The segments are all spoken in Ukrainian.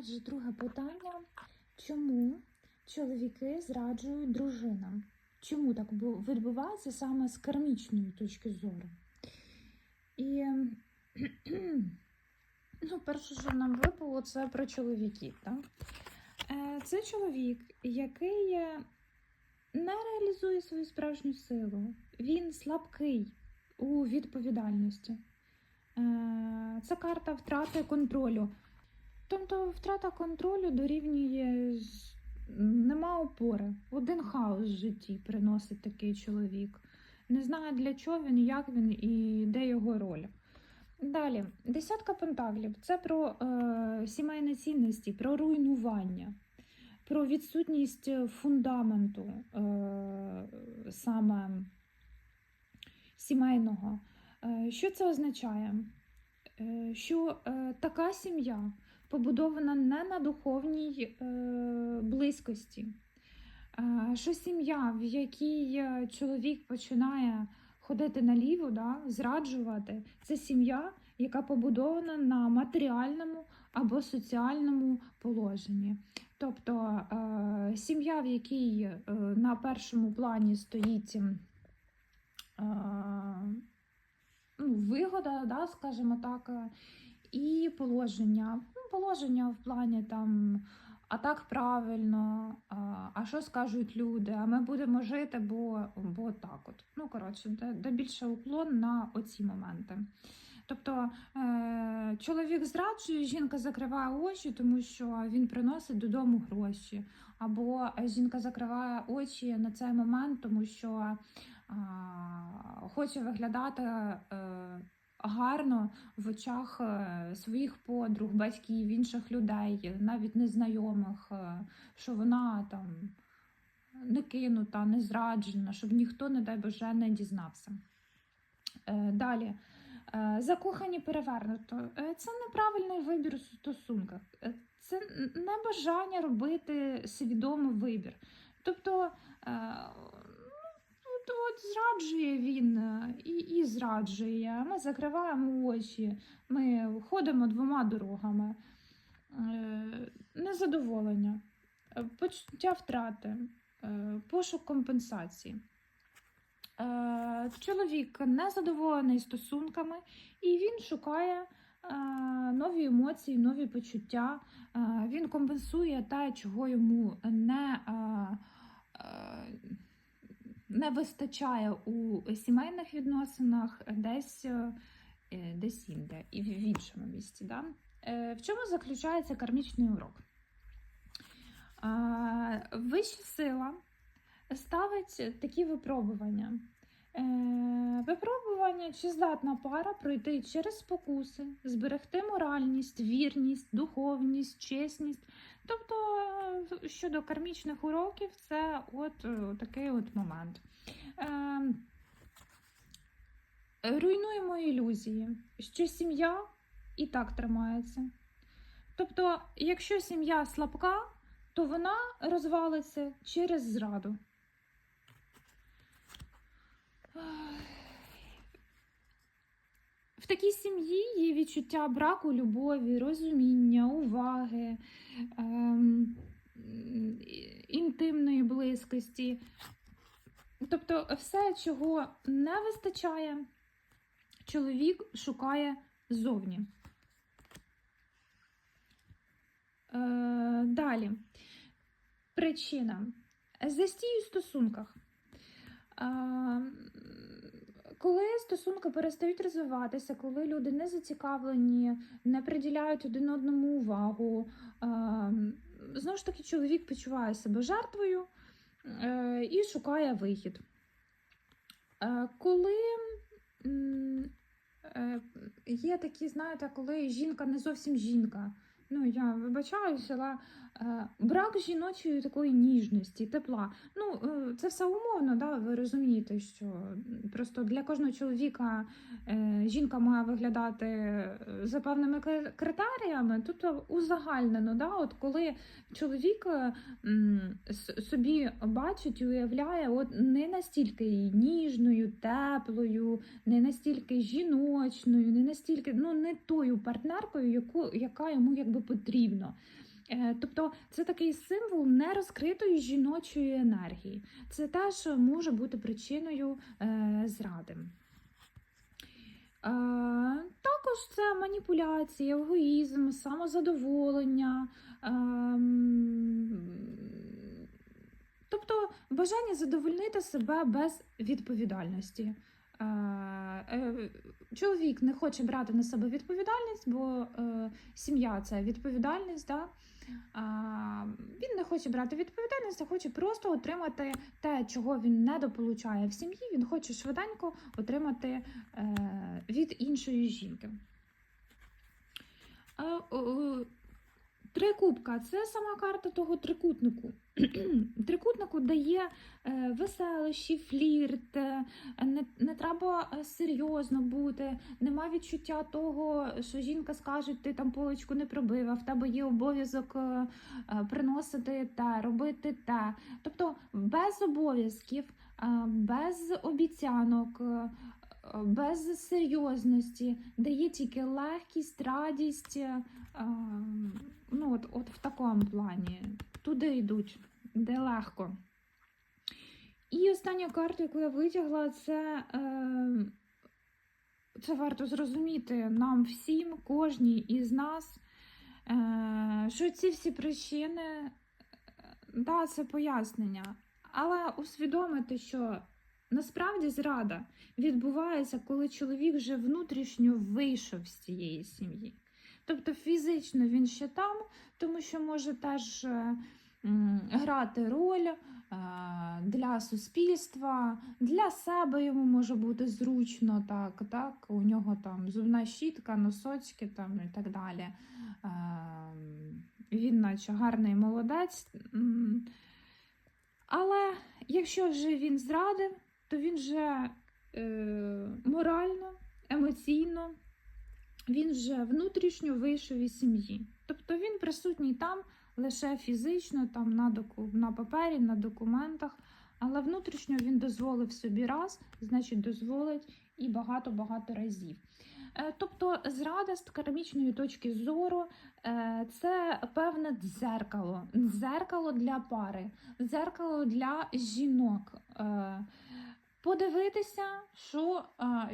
Отже, друге питання. Чому чоловіки зраджують дружинам? Чому так відбувається саме з кармічної точки зору? І ну, перше, що нам випало, це про чоловіків. Так? Е, Це чоловік, який е, не реалізує свою справжню силу. Він слабкий у відповідальності. Е, Це карта втрати контролю. Тобто втрата контролю дорівнює нема опори. Один хаос в житті приносить такий чоловік. Не знає для чого він, як він і де його роль. Далі, десятка пентаклів це про е, сімейні цінності, про руйнування, про відсутність фундаменту е, саме сімейного. Е, що це означає? Е, що е, така сім'я побудована не на духовній е, близькості. Е, що сім'я, в якій е, чоловік починає ходити наліво, да, зраджувати, це сім'я, яка побудована на матеріальному або соціальному положенні. Тобто сім'я, в якій на першому плані стоїть ну, вигода, да, скажімо так, і положення. Положення в плані там, а так правильно, а, що скажуть люди, а ми будемо жити, бо, бо так от. Ну, коротше, де, де більше уклон на оці моменти. Тобто е, чоловік зраджує, жінка закриває очі, тому що він приносить додому гроші. Або жінка закриває очі на цей момент, тому що хоче виглядати е, гарно в очах е, своїх подруг, батьків, інших людей, навіть незнайомих, е, що вона там не кинута, не зраджена, щоб ніхто, не дай Боже, не дізнався. Е, Далі. Закохані перевернуто. Це неправильний вибір у стосунках. Це н- не бажання робити свідомий вибір. Тобто, от, зраджує він е, і, і зраджує. Ми закриваємо очі, ми ходимо двома дорогами. Е, Незадоволення, почуття втрати, е, пошук компенсації. Чоловік незадоволений стосунками, і він шукає нові емоції, нові почуття. Він компенсує те, чого йому не, не вистачає у сімейних відносинах, десь, е, десь інде і в іншому місці. Да? Е, В чому заключається кармічний урок? Е, Вища сила ставить такі випробування. Е, випробування, чи здатна пара пройти через спокуси, зберегти моральність, вірність, духовність, чесність. Тобто, е, щодо кармічних уроків, це от е, такий от момент. Руйнуємо ілюзії, що сім'я і так тримається. Тобто, якщо сім'я слабка, то вона розвалиться через зраду. В такій сім'ї є відчуття браку любові, розуміння, уваги, ем, інтимної близькості. Тобто, все, чого не вистачає, чоловік шукає ззовні. Е, далі. Причина. Застій у стосунках. Коли стосунки перестають розвиватися, коли люди не зацікавлені, не приділяють один одному увагу, знову ж таки, чоловік почуває себе жертвою е, і шукає вихід. Е, Коли е, є такі, знаєте, коли жінка не зовсім жінка. Ну, я вибачаюся, але е, брак жіночої такої ніжності, тепла. Ну, е, це все умовно, да? ви розумієте, що просто для кожного чоловіка е, жінка має виглядати е, за певними критеріями. Тут узагальнено, да? от коли чоловік е, собі бачить і уявляє от не настільки ніжною, теплою, не настільки жіночною, не настільки, ну не тою партнеркою, яку, яка йому якби потрібна. Е, Тобто це такий символ нерозкритої жіночої енергії. Це теж може бути причиною е, зради. Е, також це маніпуляція, егоїзм, самозадоволення. ем, тобто бажання задовольнити себе без відповідальності. Чоловік не хоче брати на себе відповідальність, бо е, сім'я це відповідальність. Да? А, Він не хоче брати відповідальність, а хоче просто отримати те, чого він недополучає в сім'ї. Він хоче швиденько отримати е, від іншої жінки. Три кубка це сама карта того трикутнику. Трикутнику дає е, веселощі, флірт, е, не, не треба е, серйозно бути, нема відчуття того, що жінка скаже, ти там полочку не пробив, а в тебе є обов'язок приносити те, робити те. Тобто без обов'язків, без обіцянок. Без серйозності дає тільки легкість, радість, е, ну от, от в такому плані. Туди йдуть, де легко. І остання карта, яку я витягла, це, е, це варто зрозуміти нам всім, кожній із нас, е, що ці всі причини, е, да, це пояснення. Але усвідомити, що насправді зрада відбувається, коли чоловік вже внутрішньо вийшов з цієї сім'ї. Тобто фізично він ще там, тому що може теж е, грати роль е, для суспільства, для себе йому може бути зручно, так, так, у нього там зубна щітка, носочки там, і так далі. Е, Він наче гарний молодець. Але якщо вже він зрадив, то він вже е, морально, емоційно він вже внутрішньо вийшов із сім'ї. Тобто він присутній там лише фізично, там на, доку... на папері, на документах, але внутрішньо він дозволив собі раз, значить, дозволить і багато-багато разів. Е, Тобто, зрада з кармічної точки зору е, це певне дзеркало, дзеркало для пари, дзеркало для жінок. Е, Подивитися, що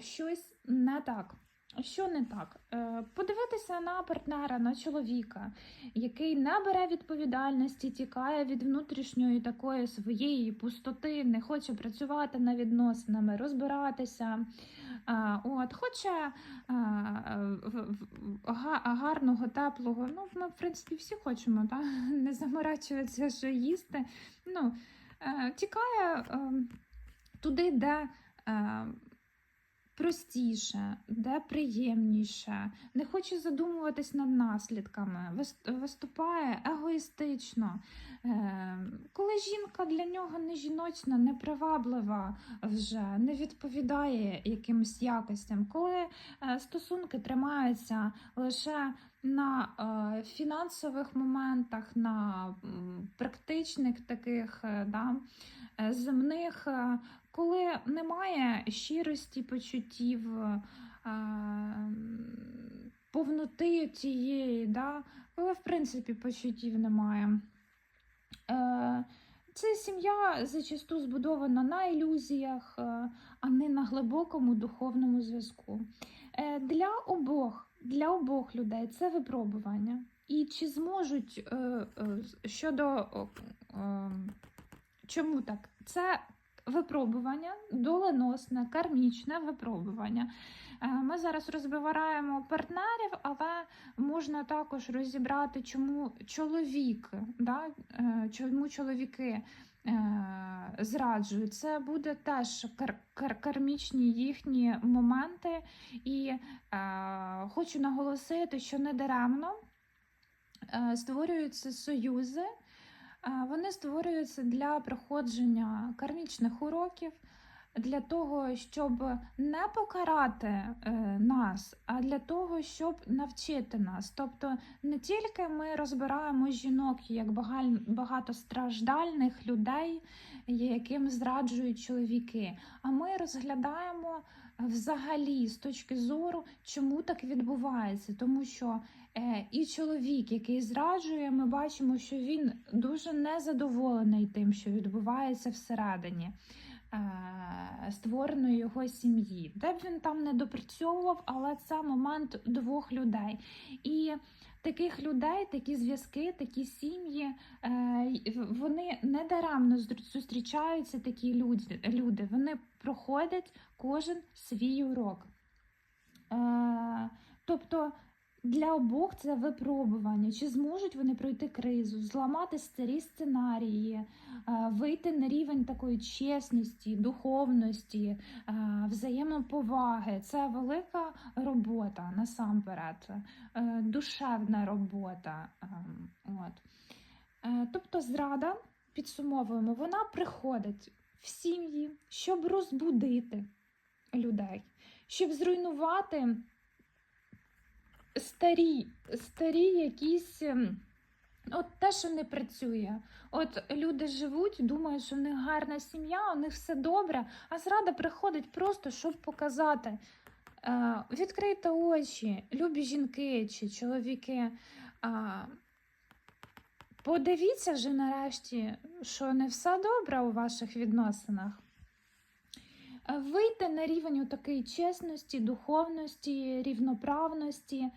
щось не так. Що не так? Е, Подивитися на партнера, на чоловіка, який не бере відповідальності, тікає від внутрішньої такої своєї пустоти, не хоче працювати над відносинами, розбиратися. От, Хоче в- гарного, теплого. Ну, ми, в принципі, всі хочемо, та? не заморачуватися, що їсти. Ну, е, Тікає е, туди, де. Простіше, де приємніше, не хоче задумуватись над наслідками, виступає егоїстично. Е, Коли жінка для нього не жіночна, не приваблива вже, не відповідає якимось якостям, коли е, стосунки тримаються лише на е, фінансових моментах, на практичних таких да, земних. Коли немає щирості почуттів, повноти тієї, да? коли в принципі почуттів немає. Е, Це сім'я зачасту збудована на ілюзіях, е, а не на глибокому духовному зв'язку. Е, Для обох, для обох людей це випробування. І чи зможуть щодо е, чому так? Це випробування, доленосне, кармічне випробування. Е, Ми зараз розбираємо партнерів, але можна також розібрати, чому чоловік, да, е, чому чоловіки е, зраджують. Це буде теж кар- кар- кармічні їхні моменти. І е, хочу наголосити, що недаремно е, створюються союзи. Вони створюються для проходження кармічних уроків, для того, щоб не покарати е, нас, а для того, щоб навчити нас. Тобто не тільки ми розбираємо жінок як багаль- багатостраждальних людей, яким зраджують чоловіки, а ми розглядаємо взагалі з точки зору, чому так відбувається, тому що е, і чоловік, який зраджує, ми бачимо, що він дуже незадоволений тим, що відбувається всередині створеної його сім'ї. Де б він там не допрацьовував, але це момент двох людей. І таких людей, такі зв'язки, такі сім'ї, е, вони не даремно зустрічаються такі люди, люди. Вони проходять кожен свій урок. Е, тобто для обох це випробування, чи зможуть вони пройти кризу, зламати старі сценарії, е, вийти на рівень такої чесності, духовності, е, взаємоповаги. Це велика робота насамперед, е, душевна робота. От. Тобто зрада, підсумовуємо, вона приходить в сім'ї, щоб розбудити людей, щоб зруйнувати старі, старі якісь. ем, От те, що не працює. От люди живуть, думають, що в них гарна сім'я, у них все добре, а зрада приходить просто, щоб показати. Е, відкрийте очі, любі жінки чи чоловіки. Е, подивіться вже нарешті, що не все добре у ваших відносинах. Вийти на рівень такої чесності, духовності, рівноправності,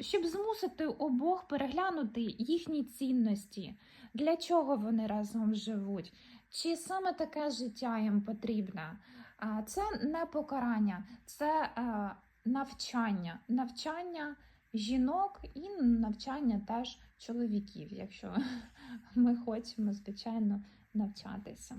щоб змусити обох переглянути їхні цінності, для чого вони разом живуть, чи саме таке життя їм потрібне. Це не покарання, це е, навчання, навчання жінок і навчання теж чоловіків, якщо ми хочемо, звичайно, навчатися.